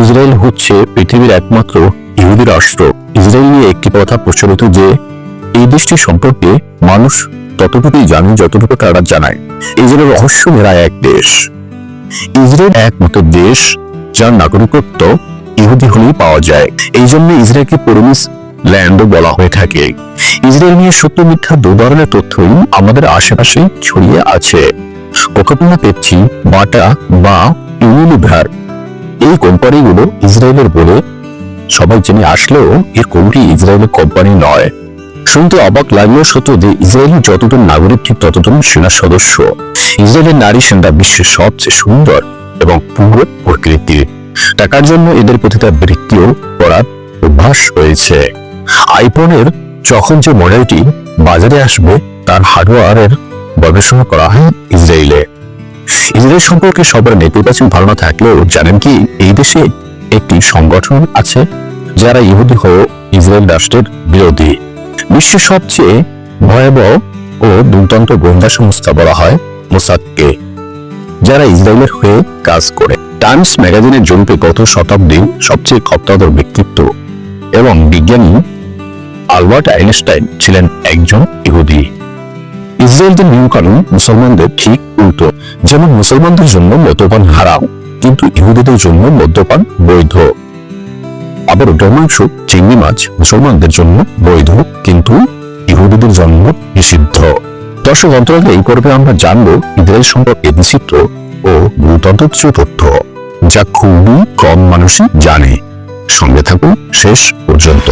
Israel হচ্ছে পৃথিবীর একমাত্র ইহুদি রাষ্ট্র। ইসরায়েল নিয়ে একটি কথা প্রচলিত যে, এই দেশটি সম্পর্কে মানুষ ততটুকুই জানে যতটুকু তারা জানায়। ইসরায়েল রহস্য মেরা এক দেশ। ইসরায়েল একমাত্র দেশ যার নাগরিকত্ব ইহুদি হলেই পাওয়া যায়। এই জন্য ইসরায়েলকে পরিমিস ল্যান্ডও বলা হয়ে থাকে। ইসরায়েল নিয়ে সত্য মিথ্যা দু ধরনের তথ্যই আমাদের আশেপাশে ছড়িয়ে আছে। কোকাকোলা পেপসি, বাটা বা ইউনিলিভার এই কোম্পানিগুলো ইসরায়েলের বলে সবাই জেনে আসলেও এর কোনটি ইসরায়েলের কোম্পানি নয়। শুনতে অবাক লাগলেও সত্য যে ইসরায়েলের যতজন নাগরিক, ঠিক ততজন সেনা সদস্য। ইসরায়েলের নারী সেনা বিশ্বের সবচেয়ে সুন্দর এবং পুরো প্রকৃতির। টাকার জন্য এদের প্রতিটা বৃত্তিও করার অভ্যাস রয়েছে। আইফোনের যখন যে মডেলটি বাজারে আসবে, তার হার্ডওয়্যারের গবেষণা করা হয় ইসরায়েলে। ইসরায়েল সম্পর্কে সবার নেতিবাচক ধারণা থাকলেও জানেন কি, এই দেশে একটি সংগঠন আছে যারা ইহুদি হয়ে ইসরায়েল রাষ্ট্রের বিরোধী। বিশ্বের সবচেয়ে ভয়াবহ ও দুর্দান্ত গোয়েন্দা সংস্থা বলা হয় মোসাদকে, যারা ইসরায়েলের হয়ে কাজ করে। টাইমস ম্যাগাজিনের জরিপে গত শতাব্দীর সবচেয়ে খপ্তাদর ব্যক্তিত্ব এবং বিজ্ঞানী আলবার্ট আইনস্টাইন ছিলেন একজন ইহুদি। ইসরায়েলদের নিয়মকানুন মুসলমানদের ঠিক উল্টো। যেমন মুসলমানদের জন্য মদ্যপান হারাম, কিন্তু ইহুদিদের জন্য মদ্যপান বৈধ। আবার ডোমাংস চিংড়ি মাছ মুসলমানদের জন্য বৈধ, কিন্তু ইহুদিদের জন্য নিষিদ্ধ। দর্শক, অন্তরালে এই পর্বে আমরা জানব ইসরায়েল সম্পর্কে বিচিত্র ও ভূতন্ত্র তথ্য, যা খুবই কম মানুষই জানে। সঙ্গে থাকুন শেষ পর্যন্ত।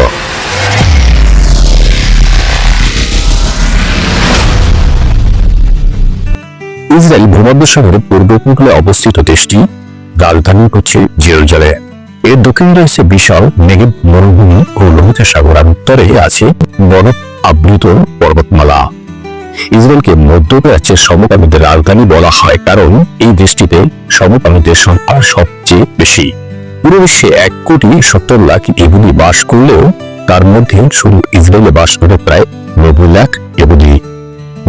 ইসরায়েল ভূমধ্যসাগরের পূর্ব উপকূলে অবস্থিত দেশটি রাজধানী হচ্ছে জেরুজালে এর দক্ষিণে রয়েছে বিশাল নেগেব মরুভূমি ও লোহিত সাগর, আর উত্তরে আছে বরফ আবৃত পর্বতমালা। ইসরায়েলকে মধ্যপ্রাচ্যের সমকামীদের রাজধানী বলা হয়, কারণ এই দেশটিতে সমকামীদের সংখ্যা সবচেয়ে বেশি। পুরো বিশ্বে এক কোটি সত্তর লাখ ইহুদি বাস করলেও তার মধ্যে শুধু ইসরায়েলে বাস করে প্রায় নব্বই লাখ ইহুদি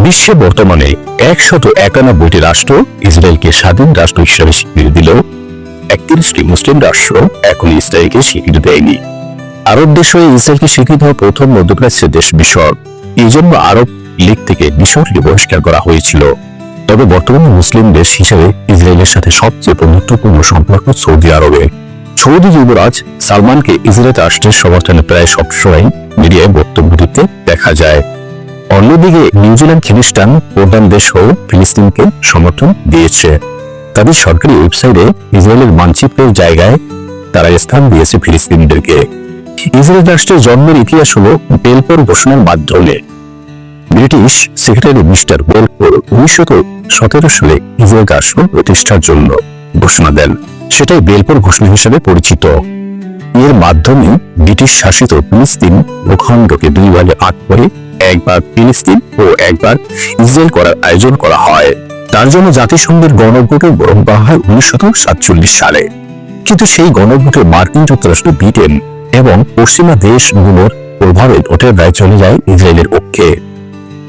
বিশ্বে বর্তমানে একশত একানব্বইটি রাষ্ট্র ইসরায়েলকে স্বাধীন রাষ্ট্র হিসেবে স্বীকৃতি দিলেও একত্রিশটি মুসলিম রাষ্ট্র এখন ইসরায়েলকে স্বীকৃতি দেয়নি। আরব দেশ হয়ে ইসরায়েলকে স্বীকৃত হওয়া প্রথম মধ্যপ্রাচ্যের দেশ মিশর। এই জন্য আরব লীগ থেকে মিশরকে বহিষ্কার করা হয়েছিল। তবে বর্তমানে মুসলিম দেশ হিসেবে ইসরায়েলের সাথে সবচেয়ে বন্ধুত্বপূর্ণ সম্পর্ক সৌদি আরবে। সৌদি যুবরাজ সালমানকে ইসরায়েল রাষ্ট্রের সমর্থনে প্রায় সবসময় মিডিয়ায় বক্তব্য দিতে দেখা যায়। অন্যদিকে নিউজিল্যান্ড খ্রিস্টান প্রধান দেশ ও ফিলিস্তিনকে সমর্থন দিয়েছে। তাদের সরকারি ওয়েবসাইটে ইসরায়েলের মানচিত্রের জায়গায় তারা স্থান দিয়েছে ফিলিস্তিনিদেরকে। ইসরায়েল রাষ্ট্রের জন্মের ইতিহাস হল বেলপর ঘোষণার মাধ্যমে। ব্রিটিশ সেক্রেটারি মিস্টার বেলপোর উনিশশো সতেরো সালে ইসরায়েল রাষ্ট্র প্রতিষ্ঠার জন্য ঘোষণা দেন। সেটাই বেলপোর ঘোষণা হিসেবে পরিচিত। এর মাধ্যমে ব্রিটিশ শাসিত ফিলিস্তিন ভূখণ্ডকে দুই ভাগে ভাগ করে একবার ফিলিস্তিন ও একবার ইসরায়েল করার আয়োজন করা হয়। তার জন্য জাতিসংঘের গণভোটে গ্রহণ করা হয় উনিশশো সাতচল্লিশ সালে। কিন্তু সেই গণভোটে মার্কিন যুক্তরাষ্ট্র ব্রিটেন এবং পশ্চিমা দেশগুলোর প্রভাবে ভোটের রায় চলে যায় ইসরায়েলের পক্ষে।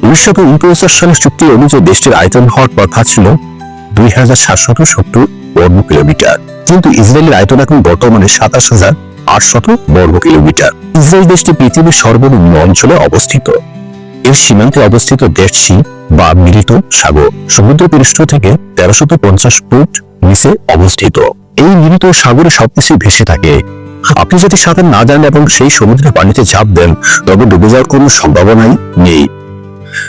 উনিশশো উনপঞ্চাশ সালের চুক্তি অনুযায়ী দেশটির আয়তন হওয়ার কথা ছিল দুই হাজার সাতশত সত্তর বর্গ কিলোমিটার। কিন্তু ইসরায়েলের আয়তন এখন বর্তমানে সাতাশ হাজার আটশত বর্গ কিলোমিটার। ইসরায়েল দেশটি পৃথিবীর সর্বনিম্ন অঞ্চলে অবস্থিত। এর সীমান্তে অবস্থিত দেশটি বা মিলিত সাগর। সমুদ্র পৃষ্ঠ থেকে তেরোশত পঞ্চাশ ফুট নিচে অবস্থিত। এই মিলিত সাগরে সবকিছু ভেসে থাকে। আপনি যদি সাঁতার না জানেন এবং সেই সমুদ্রের পানিতে ঝাঁপ দেন, তবে ডুবে যাওয়ার কোনো সম্ভাবনাই নেই।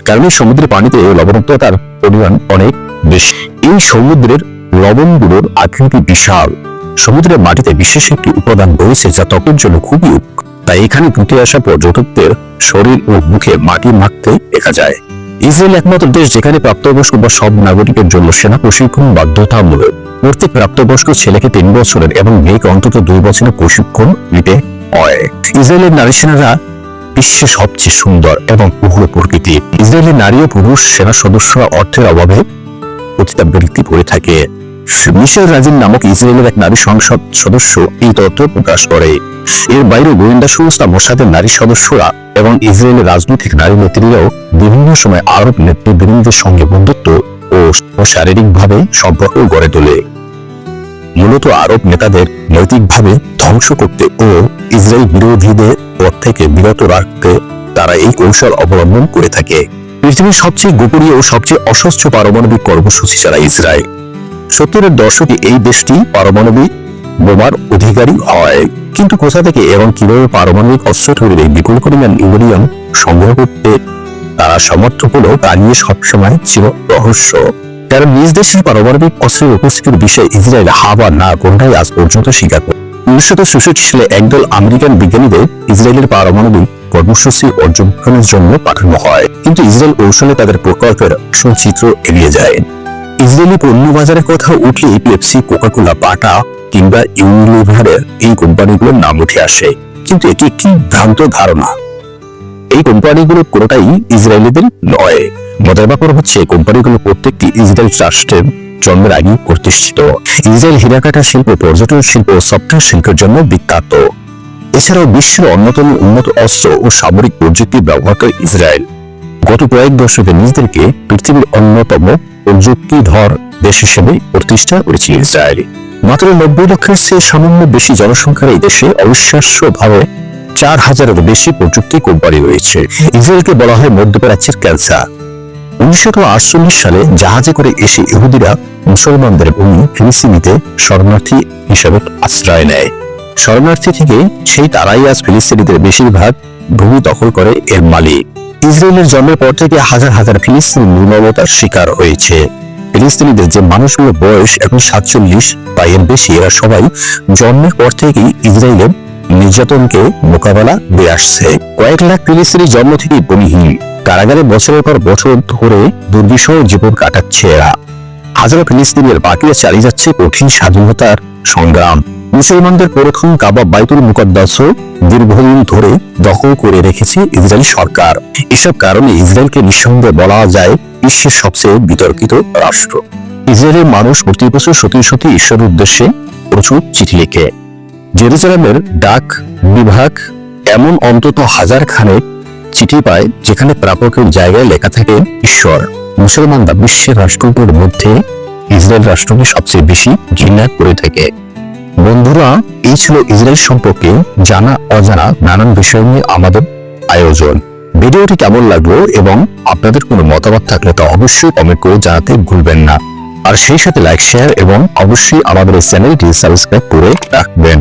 কারণ এই সমুদ্রের পানিতে লবণাক্ততার পরিমাণ অনেক বেশি। এই সমুদ্রের লবণগুলোর আকৃতি বিশাল। সমুদ্রের মাটিতে বিশেষ একটি উপাদান রয়েছে যা ত্বকের জন্য খুবই উপকারী। তাই এখানে ঘুরতে আসা পর্যটকদের শরীর ও মুখে মাটি মাখতে দেখা যায়। ইসরায়েল একমাত্র দেশ যেখানে প্রাপ্তবয়স্ক বা সব নাগরিকের জন্য সেনা প্রশিক্ষণ বাধ্যতামূলক। প্রত্যেক প্রাপ্তবয়স্ক ছেলেকে তিন বছরের এবং মেয়েকে অন্তত দুই বছরের প্রশিক্ষণ নিতে হয়। ইসরায়েলের নারী সেনারা বিশ্বে সবচেয়ে সুন্দর এবং উগ্র প্রকৃতি ইসরায়েলের নারী ও পুরুষ সেনা সদস্যরা অর্থের অভাবে পতিতাবৃত্তি করে থাকে। মিশেল রাজিন নামক ইসরায়েলের এক নারী সংসদ সদস্য এই তথ্য প্রকাশ করে। এর বাইরে গোয়েন্দা সংস্থা মোসাদের নারী সদস্যরা এবং ইসরায়েলের রাজনৈতিক নারী নেত্রীরাও বিভিন্ন সময় আরব নেতৃবৃন্দের সঙ্গে বন্ধুত্ব ও শারীরিকভাবে সম্পর্ক গড়ে তোলে। মূলত আরব নেতাদের নৈতিকভাবে ধ্বংস করতে ও ইসরায়েল বিরোধীদের পথ থেকে বিরত রাখতে তারা এই কৌশল অবলম্বন করে থাকে। পৃথিবীর সবচেয়ে গোপনীয় ও সবচেয়ে অসহ্য পারমাণবিক কর্মসূচি ছাড়া ইসরায়েল। সত্তরের দশকে এই দেশটি পারমাণবিক বোমার অধিকারী হয়। কিন্তু কোথা থেকে এবং কীভাবে পারমাণবিক অস্ত্র তৈরির বিপুল পরিমাণ ইউরেনিয়াম সংগ্রহ করতে তারা সমর্থ হলো, তা নিয়ে সবসময় ছিল রহস্য। কারণ নিজ দেশের পারমাণবিক অস্ত্রের উপস্থিতির বিষয়ে ইসরায়েল হা বা না কোনটাই আজ পর্যন্ত স্বীকার করে উনিশশো ছেষট্টি সালে একদল আমেরিকান বিজ্ঞানীদের ইসরায়েলের পারমাণবিক কর্মসূচি অর্জনের জন্য পাঠানো হয়। কিন্তু ইসরায়েল কৌশলে তাদের প্রকল্পের আসল চিত্র এড়িয়ে যায়। ইসরায়েলি পণ্য বাজারের কথা উঠলেই পেপসি কোকাকোলা বাটা কিংবা ইউনিলিভারের এই কোম্পানিগুলোর নাম উঠে আসে। কিন্তু এটি একটি ভ্রান্ত ধারণা। এই কোম্পানিগুলো কোনোটাই ইসরায়েলিদের নয়। মজার ব্যাপার হচ্ছে কোম্পানিগুলো প্রত্যেকটি ইসরায়েল রাষ্ট্রের জন্মের আগেই প্রতিষ্ঠিত। ইসরায়েল হীরাকাটা শিল্প, পর্যটন শিল্প ও সফটওয়্যার শিল্পের জন্য বিখ্যাত। এছাড়াও বিশ্বের অন্যতম উন্নত অস্ত্র ও সামরিক প্রযুক্তি ব্যবহার করে ইসরায়েল। গত কয়েক দশকে নিজেদেরকে পৃথিবীর অন্যতম প্রযুক্তিধর দেশ হিসেবে প্রতিষ্ঠা করেছে ইসরায়েল মাত্র নব্বই লক্ষের চেয়ে সামান্য বেশি জনসংখ্যার এই দেশে অবিশ্বাস্য ভাবে চার হাজারের বেশি প্রযুক্তি কোম্পানি রয়েছে। ইসরায়েলকে বলা হয় মধ্যপ্রাচ্যের ক্যান্সার। উনিশশো আটচল্লিশ সালে জাহাজে করে এসে ইহুদিরা মুসলমানদের ভূমি ফিলিস্তিনিতে শরণার্থী হিসেবে আশ্রয় নেয়। শরণার্থী থেকে সেই তারাই আজ ফিলিস্তিনিদের বেশিরভাগ ভূমি দখল করে এর মালিক। ইসরায়েলের জন্মের পর থেকে হাজার হাজার ফিলিস্তিনি নির্মমতার শিকার হয়েছে। ফিলিস্তিনিদের যে মানুষগুলোর বয়স এখন সাতচল্লিশ বা এর বেশি এরা সবাই জন্মের পর থেকেই ইসরায়েলের নির্যাতনকে মোকাবেলা দিয়ে আসছে। কয়েক লাখ ফিলিস্তিনি জন্ম থেকেই বনিহীন কারাগারে বছরের পর বছর ধরে দুর্বিষহ জীবন কাটাচ্ছে এরা। হাজারো ফিলিস্তিনের বাকিরা চালিয়ে যাচ্ছে কঠিন স্বাধীনতার সংগ্রাম। মুসলমানদের প্রথম কাবা বাইতুল মুকদ্দাসও দীর্ঘদিন ধরে দখল করে রেখেছে ইসরায়েল সরকার। এসব কারণে ইসরায়েলকে নিঃসন্দেহে বলা যায় বিশ্বের সবচেয়ে বিতর্কিত রাষ্ট্র। ইসরায়েলের মানুষ প্রতি বছর সতী সতী ঈশ্বরের উদ্দেশ্যে প্রচুর চিঠি লেখে। জেরুজালেমের ডাক বিভাগ এমন অন্তত হাজার খানেক চিঠি পায় যেখানে প্রাপকের জায়গায় লেখা থাকে ঈশ্বর। মুসলমানরা বিশ্বের রাষ্ট্রগুলোর মধ্যে ইসরায়েল রাষ্ট্রকে সবচেয়ে বেশি ঘৃণা করে থাকে। বন্ধুরা, এই ছিল ইসরায়েল সম্পর্কে জানা, অজানা নানান বিষয় নিয়ে আমাদের আয়োজন। ভিডিওটি কেমন লাগল এবং আপনাদের কোনো মতামত থাকলে তা অবশ্যই কমেন্ট করে জানাতে ভুলবেন না। আর সেই সাথে লাইক শেয়ার এবং অবশ্যই আমাদের এই চ্যানেলটি সাবস্ক্রাইব করে রাখবেন।